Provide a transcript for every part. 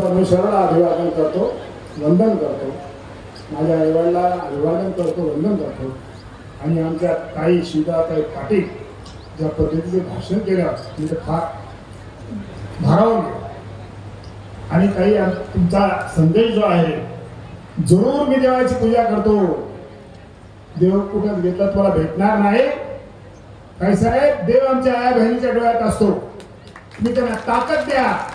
परमेश्वराला अभिवादन करतो वंदन करतो. माझ्या आईवडिला अभिवादन करतो वंदन करतो. आणि आमच्या ताई शिवताताई पाटील ज्या पद्धतीचे भाषण केलं मी फार भारावून गेलं. आणि काही तुमचा संदेश जो आहे जरूर मी देवाची पूजा करतो. देव कुठं घेतला तुम्हाला भेटणार नाही. काही साहेब देव आमच्या आया बहिणीच्या डोळ्यात असतो. मी त्यांना ताकद द्या.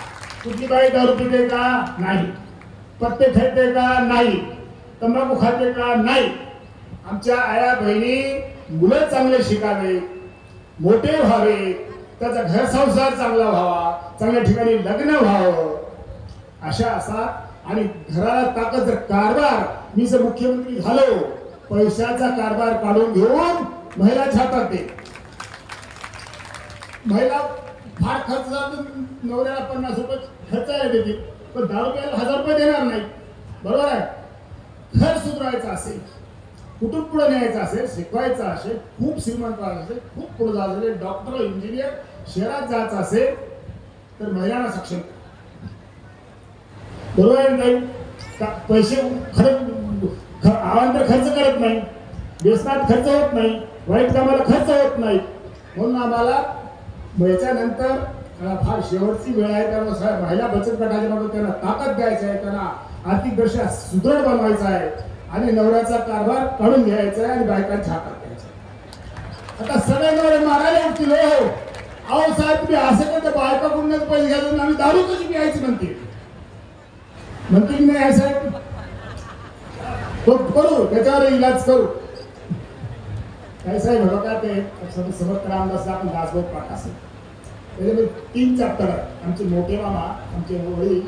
कुठली बाई दारू पिते का? नाही. पत्ते खेळते का? नाही. तंबाखू खाते का? नाही. आमच्या आया बहिणी मुलं चांगले शिकावे मोठे व्हावे त्याचा घर संसार चांगला व्हावा चांगल्या ठिकाणी लग्न व्हावं. अशा असा आणि घराला ताकद जर कारभार मी जर मुख्यमंत्री झालो पैशाचा कारभार काढून घेऊन महिला हातात ते महिला फार खर्च जातो नवऱ्याला पन्नास रुपये खर्चायला देते पण दहा रुपयाला हजार रुपये देणार नाही. बरोबर आहे? घर सुधारायचं असेल कुटुंब पुढे न्यायचं असेल शिकवायचं असेल खूप श्रीमंत असेल खूप पुढे जायचं असेल डॉक्टर इंजिनियर शहरात जायचं असेल तर महिलांना सक्षम बरोबर आहे नाही? का पैसे खरं आवांतर खर्च करत नाही व्यसनात खर्च होत नाही वाईट कामाला खर्च होत नाही. म्हणून आम्हाला याच्यानंतर त्याला फार शेवटची वेळ आहे त्यामुळे सगळ्या महिला बचत गटाच्या मागे त्यांना ताकद द्यायचं आहे त्यांना आर्थिक दृष्ट्या सुदृढ बनवायचा आहे आणि नवऱ्याचा कारभार काढून घ्यायचा आहे आणि बायकांच्या हातात द्यायचा आता सगळे नवरे मारायला उठतील हो, हो. अहो साहेब तुम्ही असं करता बायका कुठूनच पैसे घालून आम्ही दारू कशी प्यायची म्हणते म्हणते की नाही साहेब? करू त्याच्यावर इलाज करू. काय साहेब हो का ते समर्थ रामदास आपण दासबोध पाठ असेल. त्याच्यामध्ये तीन चॅप्टर आहेत. आमचे मोठे मामा आमचे वडील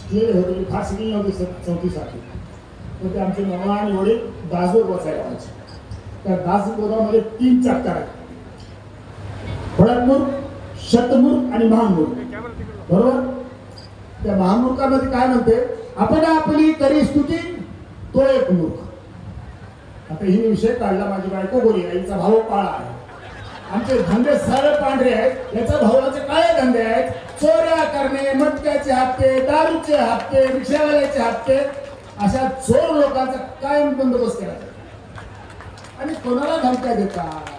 स्टील होते ते फार नव्हते स- चौथीसाठी तर ते आमचे मामा आणि वडील दासबोर बसायला व्हायचे त्या दासबोरामध्ये तीन चॅप्टर आहेत. फडकमूर शतमूर आणि महामूर बरोबर? त्या महामूर्खामध्ये काय म्हणते? आपण आपली करी स्तुती तो एक मूर्ख. आता ही विषय काढला माझी बायको गोरी आईचा भाऊ काळा आहे. आमचे धंदे सरळ पांढरे आहेत. याचा भावाचे काळे धंदे आहेत? चोऱ्या करणे मटक्याचे हप्ते दारूचे हप्ते रिक्षावाल्याचे हप्ते. अशा चोर लोकांचा कायम बंदोबस्त केला जातो. आणि कोणाला धमक्या देतात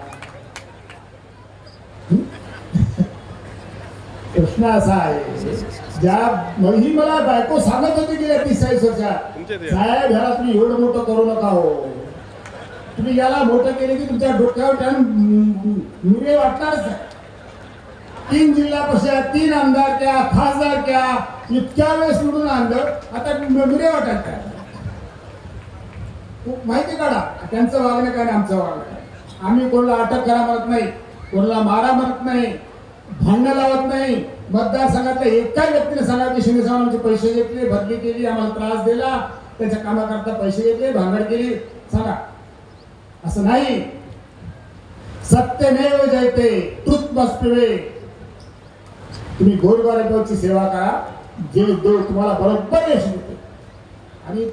प्रश्न असा आहे. ज्या ही मला बायको सांगत होती गेल्या तीस चाळीस वर्षात साहेब ह्याला तुम्ही एवढं मोठं करू नका हो. तुम्ही याला मोठं केले की तुमच्या डोक्यावर टाळून मुरे वाटणारच आहे तीन जिल्हा परिषद तीन आमदार त्या खासदार त्या इतक्या वेळेस निवडून आणलं आता मुरे वाटत काय माहिती काढा त्यांचं वागणं काय आणि आमचं वागणं काय? आम्ही कोणाला अटक करा म्हणत नाही कोणाला मारा म्हणत नाही भांडणं लावत नाही. मतदारसंघातल्या एका व्यक्तीने सांगा की शिंदे आमचे पैसे घेतले बदली केली आम्हाला त्रास दिला त्याच्या कामाकरता पैसे घेतले भांगड केली. सांगा असं नाही. सत्यमेव जयते तृत मस्ट तुम्ही गोरगरिबाची सेवा करा जे देव तुम्हाला बरोबर यश देते. आणि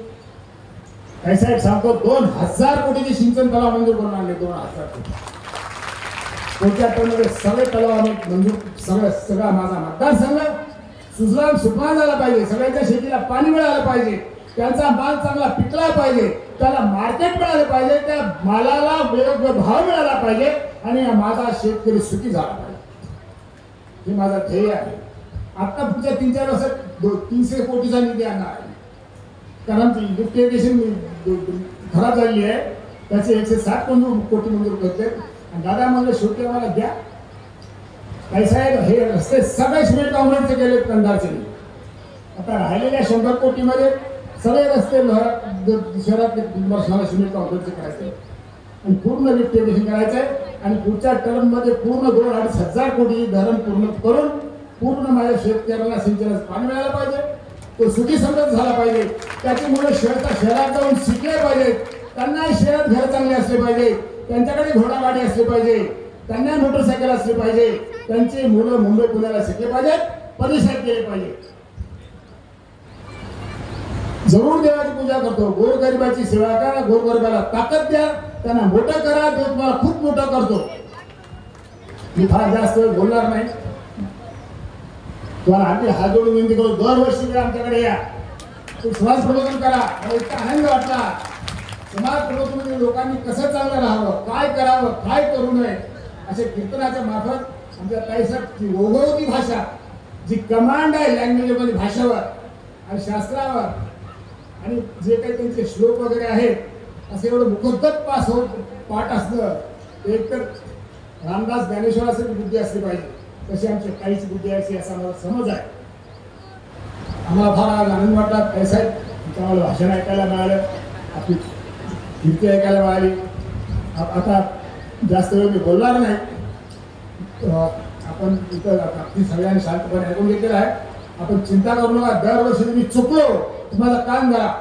काही साहेब सांगतो दोन हजार कोटीची सिंचन तलाव मंजूर करून आणले दोन हजार कोटी. पुढच्या सगळे तलाव आम्ही मंजूर सगळं सगळा माझा मतदारसंघ सुजलाम सुफलाम झाला पाहिजे सगळ्यांच्या शेतीला पाणी मिळालं पाहिजे त्यांचा माल चांगला पिकला पाहिजे त्याला मार्केट मिळालं पाहिजे त्या मालाला वेगवेगळा भाव मिळाला पाहिजे आणि माझा शेतकरी सुखी झाला पाहिजे. हे माझा ध्येय आहे. आता पुढच्या तीन चार वर्षात तीनशे कोटीचा निधी आणणार आहे. कारण आमची लिफ्ट इरिगेशन खराब झालेली आहे त्याचे एकशे सात मंजूर कोटी मंजूर करते. आणि दादा म्हणलं शेवटी आम्हाला द्या. काही साहेब हे रस्ते सगळे सिमेंट काँग्रेसचे गेले कंधारचे आता राहिलेल्या शंभर कोटीमध्ये सगळे रस्ते शहरात शहरातले मला सिमेंट करायचे. आणि पूर्ण लिफ्ट इरिगेशन करायचं आहे आणि पुढच्या टर्ममध्ये पूर्ण दोन अडीच हजार कोटी धरण पूर्ण करून पूर्ण माझ्या शेतकऱ्यांना सिंचनाचं पाणी मिळालं पाहिजे. तो सुखी समृद्ध झाला पाहिजे. त्याची मुलं शहरात शहरात जाऊन शिकले पाहिजेत त्यांना शहरात घर चांगले असले पाहिजे. त्यांच्याकडे घोडागाडी असली पाहिजे. त्यांना मोटरसायकल असली पाहिजे. त्यांची मुलं मुंबई पुण्याला शिकले पाहिजेत. परिसर केले पाहिजे. जरूर देवाची पूजा करतो. गोरगरिबाची सेवा करा गोरगरिबाला ताकद द्या. त्यांना मोठं करा देव तुम्हाला खूप मोठं करतो. मी फार जास्त बोलणार नाही. तुम्हाला आम्ही हात जोडून विनंती करू. दरवर्षी आमच्याकडे या. समाज प्रबोधन करा. मला इतका आनंद वाटला. समाज प्रबोधन म्हणजे लोकांनी कसं चांगलं राहावं काय करावं काय करू नये असे कीर्तनाच्या मार्फत आमच्या ताईसाहेब जी ओघवती भाषा जी कमांड आहे लँग्वेजमध्ये भाषेवर आणि शास्त्रावर आणि जे काही त्यांचे श्लोक वगैरे आहेत असे एवढं मुखोद्गत पास होत पाठ असणं एक तर रामदास ज्ञानेश्वराची बुद्धी असली पाहिजे. तशी आमची काहीच बुद्धी अशी असा मला समज आहे. आम्हाला फार आज आनंद वाटला. काय साहेब? तुमचं आम्हाला भाषण ऐकायला मिळालं. आपली कीर्ती ऐकायला मिळाली. आता जास्त वेळ मी बोलणार नाही. आपण इथं आपली सगळ्यांनी शांतपणे ऐकून घेतलेलं आहे. आपण चिंता करू नका. दरवर्षी मी चुकलो. तुम्हाला काम करा.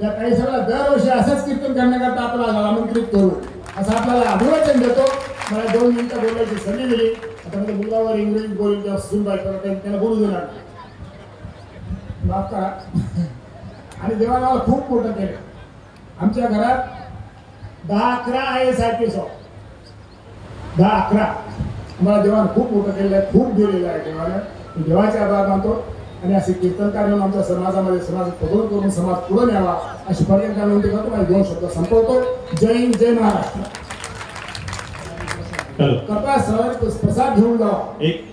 त्या काही दरवर्षी असंच कीर्तन करण्याकरता आपल्याला आमंत्रित करू. असं आपल्याला अभिवाचन देतो. मला दोन मिनिटं बोलायची संधी दिली. आता माझ्या मुलावर इंग्रजीत बोलून किंवा सुनबाई करत त्यांना बोलू देणार माफ करा. आणि देवाला खूप मोठं केलं. आमच्या घरात दहा अकरा I S I P S दहा अकरा. मला देवानं खूप मोठं केलेलं आहे खूप दिलेलं आहे देवानं. मी देवाचे आभार मानतो. आणि असे कीर्तनकार म्हणून आमच्या समाजामध्ये समाज प्रबोधन करून समाज पुढे न्यावा अशी पर्यंत विनंती करतो. आणि दोन शब्द संपवतो. जय हिंद जय महाराष्ट्र. कृपया सर प्रसाद घेऊन जावा. एक